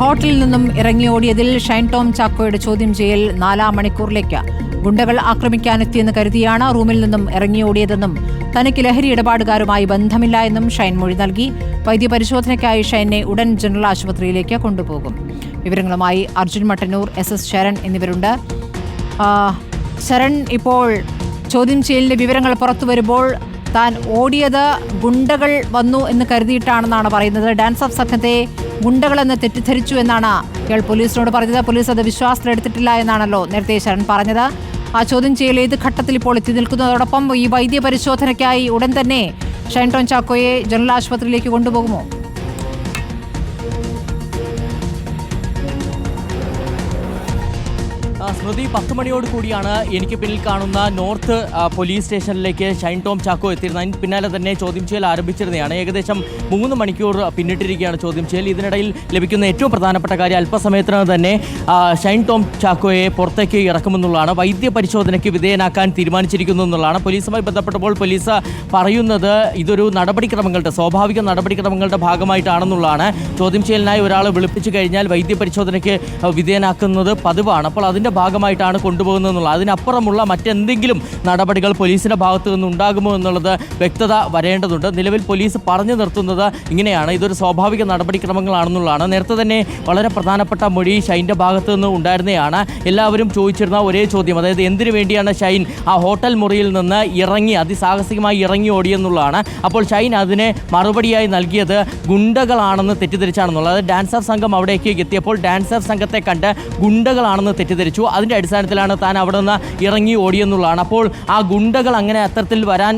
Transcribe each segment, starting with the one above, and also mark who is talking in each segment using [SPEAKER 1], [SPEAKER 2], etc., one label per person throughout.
[SPEAKER 1] ഹോട്ടലിൽ നിന്നും ഇറങ്ങിയോടിയതിൽ ഷൈൻ ടോം ചാക്കോയുടെ ചോദ്യം ചെയ്യൽ നാലാം മണിക്കൂറിലേക്ക്. ഗുണ്ടകൾ ആക്രമിക്കാനെത്തിയെന്ന് കരുതിയാണ് റൂമിൽ നിന്നും ഇറങ്ങിയോടിയതെന്നും തനിക്ക് ലഹരി ഇടപാടുകാരുമായി ബന്ധമില്ല എന്നും ഷൈൻ മൊഴി നൽകി. വൈദ്യപരിശോധനയ്ക്കായി ഷൈനെ ഉടൻ ജനറൽ ആശുപത്രിയിലേക്ക് കൊണ്ടുപോകും. വിവരങ്ങളുമായി അർജുൻ മട്ടന്നൂർ എസ് എസ് ശരൺ എന്നിവരുണ്ട്. ശരൺ ഇപ്പോൾ ചോദ്യം ചെയ്യലിന്റെ വിവരങ്ങൾ പുറത്തു വരുമ്പോൾ താൻ ഓടിയത് ഗുണ്ടകൾ വന്നു എന്ന് കരുതിയിട്ടാണെന്നാണ് പറയുന്നത്. ഡാൻസ് ഓഫ് സംഘത്തെ ഗുണ്ടകളെന്ന് തെറ്റിദ്ധരിച്ചു എന്നാണ് ഇയാൾ പോലീസിനോട് പറഞ്ഞത്. പോലീസ് അത് വിശ്വാസത്തിലെടുത്തിട്ടില്ല എന്നാണല്ലോ നേരത്തെ ശരൺ പറഞ്ഞത്. ആ ചോദ്യം ചെയ്യൽ ഏത് ഘട്ടത്തിൽ ഇപ്പോൾ എത്തി നിൽക്കുന്നതോടൊപ്പം ഈ വൈദ്യ പരിശോധനയ്ക്കായി ഉടൻ തന്നെ ഷൈൻ ടോൺ ചാക്കോയെ ജനറൽ ആശുപത്രിയിലേക്ക് കൊണ്ടുപോകുമോ?
[SPEAKER 2] സ്മൃതി പത്ത് മണിയോട് കൂടിയാണ് എനിക്ക് പിന്നിൽ കാണുന്ന നോർത്ത് പോലീസ് സ്റ്റേഷനിലേക്ക് ഷൈൻ ടോം ചാക്കോ എത്തിയിരുന്നത്. അതിന് പിന്നാലെ തന്നെ ചോദ്യം ചെയ്യൽ ആരംഭിച്ചിരുന്നതാണ്. ഏകദേശം മൂന്ന് മണിക്കൂർ പിന്നിട്ടിരിക്കുകയാണ് ചോദ്യം ചെയ്യൽ. ഇതിനിടയിൽ ലഭിക്കുന്ന ഏറ്റവും പ്രധാനപ്പെട്ട കാര്യം അല്പസമയത്തിനകം തന്നെ ഷൈൻ ടോം ചാക്കോയെ പുറത്തേക്ക് ഇറക്കുമെന്നുള്ളതാണ്. വൈദ്യ പരിശോധനയ്ക്ക് വിധേയനാക്കാൻ തീരുമാനിച്ചിരിക്കുന്നു എന്നുള്ളതാണ്. പോലീസുമായി ബന്ധപ്പെട്ടപ്പോൾ പോലീസ് പറയുന്നത് ഇതൊരു നടപടിക്രമങ്ങളുടെ സ്വാഭാവിക നടപടിക്രമങ്ങളുടെ ഭാഗമായിട്ടാണെന്നുള്ളതാണ്. ചോദ്യം ചെയ്യലിനായി ഒരാളെ വിളിപ്പിച്ചു കഴിഞ്ഞാൽ വൈദ്യ പരിശോധനയ്ക്ക് വിധേയനാക്കുന്നത് പതിവാണ്. അപ്പോൾ അതിന്റെ ഭാഗമായിട്ടാണ് കൊണ്ടുപോകുന്നത് എന്നുള്ളത്. അതിനപ്പുറമുള്ള മറ്റെന്തെങ്കിലും നടപടികൾ പോലീസിന്റെ ഭാഗത്തു നിന്ന് ഉണ്ടാകുമോ എന്നുള്ളത് വ്യക്തത വരേണ്ടതുണ്ട്. നിലവിൽ പോലീസ് പറഞ്ഞു നിർത്തുന്നത് ഇങ്ങനെയാണ്. ഇതൊരു സ്വാഭാവിക നടപടിക്രമങ്ങളാണെന്നുള്ളതാണ്. നേരത്തെ തന്നെ വളരെ പ്രധാനപ്പെട്ട മൊഴി ഷൈന്റെ ഭാഗത്തു നിന്ന് ഉണ്ടായിരുന്നതാണ്. എല്ലാവരും ചോദിച്ചിരുന്ന ഒരേ ചോദ്യം. അതായത് എന്തിനു വേണ്ടിയാണ് ഷൈൻ ആ ഹോട്ടൽ മുറിയിൽ നിന്ന് ഇറങ്ങി അതിസാഹസികമായി ഇറങ്ങി ഓടിയെന്നുള്ളതാണ്. അപ്പോൾ ഷൈൻ അതിനെ മറുപടിയായി നൽകിയത് ഗുണ്ടകളാണെന്ന് തെറ്റിദ്ധരിച്ചാണെന്നുള്ളത്. അതായത് ഡാൻസ് ഓഫ് സംഘം അവിടേക്ക് എത്തിയപ്പോൾ ഡാൻസർ സംഘത്തെ കണ്ട് ഗുണ്ടകളാണെന്ന് തെറ്റിദ്ധരിച്ചു. അതിന്റെ അടിസ്ഥാനത്തിലാണ് താൻ അവിടെ നിന്ന് ഇറങ്ങി ഓടിയെന്നുള്ളതാണ്. അപ്പോൾ ആ ഗുണ്ടകൾ അങ്ങനെ അത്തരത്തിൽ വരാൻ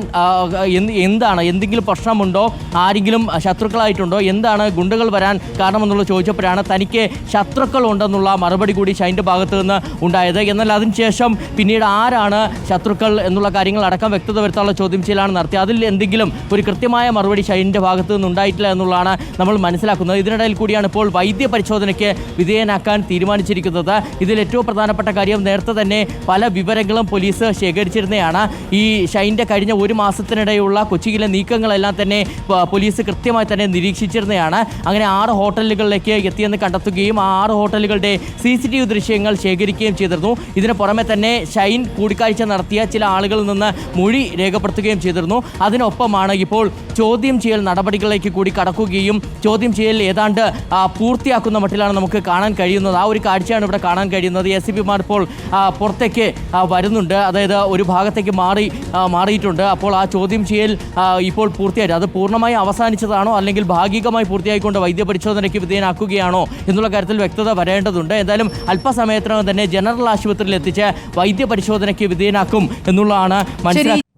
[SPEAKER 2] എന്ത് എന്താണ്? എന്തെങ്കിലും പ്രശ്നമുണ്ടോ? ആരെങ്കിലും ശത്രുക്കളായിട്ടുണ്ടോ? എന്താണ് ഗുണ്ടകൾ വരാൻ കാരണമെന്നുള്ളത് ചോദിച്ചപ്പോഴാണ് തനിക്ക് ശത്രുക്കൾ ഉണ്ടെന്നുള്ള മറുപടി കൂടി ഷൈന്റെ ഭാഗത്ത് നിന്ന് ഉണ്ടായത്. എന്നാൽ അതിനുശേഷം പിന്നീട് ആരാണ് ശത്രുക്കൾ എന്നുള്ള കാര്യങ്ങൾ അടക്കം വ്യക്തത വരുത്താനുള്ള ചോദ്യം ചെയ്യലാണ് നടത്തിയത്. അതിൽ എന്തെങ്കിലും ഒരു കൃത്യമായ മറുപടി ഷൈന്റെ ഭാഗത്ത് നിന്ന് ഉണ്ടായിട്ടില്ല എന്നുള്ളതാണ് നമ്മൾ മനസ്സിലാക്കുന്നത്. ഇതിനിടയിൽ കൂടിയാണ് ഇപ്പോൾ വൈദ്യ പരിശോധനയ്ക്ക് വിധേയനാക്കാൻ തീരുമാനിച്ചിരിക്കുന്നത്. ഇതിൽ ഏറ്റവും പ്രധാനപ്പെട്ട കാര്യം നേരത്തെ തന്നെ പല വിവരങ്ങളും പോലീസ് ശേഖരിച്ചിരുന്നതാണ്. ഈ ഷൈന്റെ കഴിഞ്ഞ ഒരു മാസത്തിനിടെയുള്ള കൊച്ചിയിലെ നീക്കങ്ങളെല്ലാം തന്നെ പോലീസ് കൃത്യമായി തന്നെ നിരീക്ഷിച്ചിരുന്നതാണ്. അങ്ങനെ ആറ് ഹോട്ടലുകളിലേക്ക് എത്തിയെന്ന് കണ്ടെത്തുകയും ആ ആറ് ഹോട്ടലുകളുടെ സി സി ടി വി ദൃശ്യങ്ങൾ ശേഖരിക്കുകയും ചെയ്തിരുന്നു. ഇതിന് പുറമെ തന്നെ ഷൈൻ കൂടിക്കാഴ്ച നടത്തിയ ചില ആളുകളിൽ നിന്ന് മൊഴി രേഖപ്പെടുത്തുകയും ചെയ്തിരുന്നു. അതിനൊപ്പമാണ് ഇപ്പോൾ ചോദ്യം ചെയ്യൽ നടപടികളിലേക്ക് കൂടി കടക്കുകയും ചോദ്യം ചെയ്യൽ ഏതാണ്ട് പൂർത്തിയാക്കുന്ന മട്ടിലാണ് നമുക്ക് കാണാൻ കഴിയുന്നത്. ആ ഒരു കാഴ്ചയാണ് ഇവിടെ കാണാൻ കഴിയുന്നത്. എസ് സി പിമാർ ഇപ്പോൾ ആ, പുറത്തേക്ക് വരുന്നുണ്ട്. അതായത് ഒരു ഭാഗത്തേക്ക് മാറി മാറിയിട്ടുണ്ട്. അപ്പോൾ ആ ചോദ്യം ചെയ്യൽ ഇപ്പോൾ പൂർത്തിയായി അത് പൂർണമായി അവസാനിച്ചതാണോ അല്ലെങ്കിൽ ഭാഗികമായി പൂർത്തിയായിക്കൊണ്ട് വൈദ്യപരിശോധനയ്ക്ക് വിധേയനാക്കുകയാണോ എന്നുള്ള കാര്യത്തിൽ വ്യക്തത വരേണ്ടതുണ്ട്. എന്തായാലും അല്പസമയത്തിനകം തന്നെ ജനറൽ ആശുപത്രിയിൽ എത്തിച്ച് വൈദ്യപരിശോധനയ്ക്ക് വിധേയനാക്കും എന്നുള്ളതാണ് മനസ്സിലാക്കുന്നത്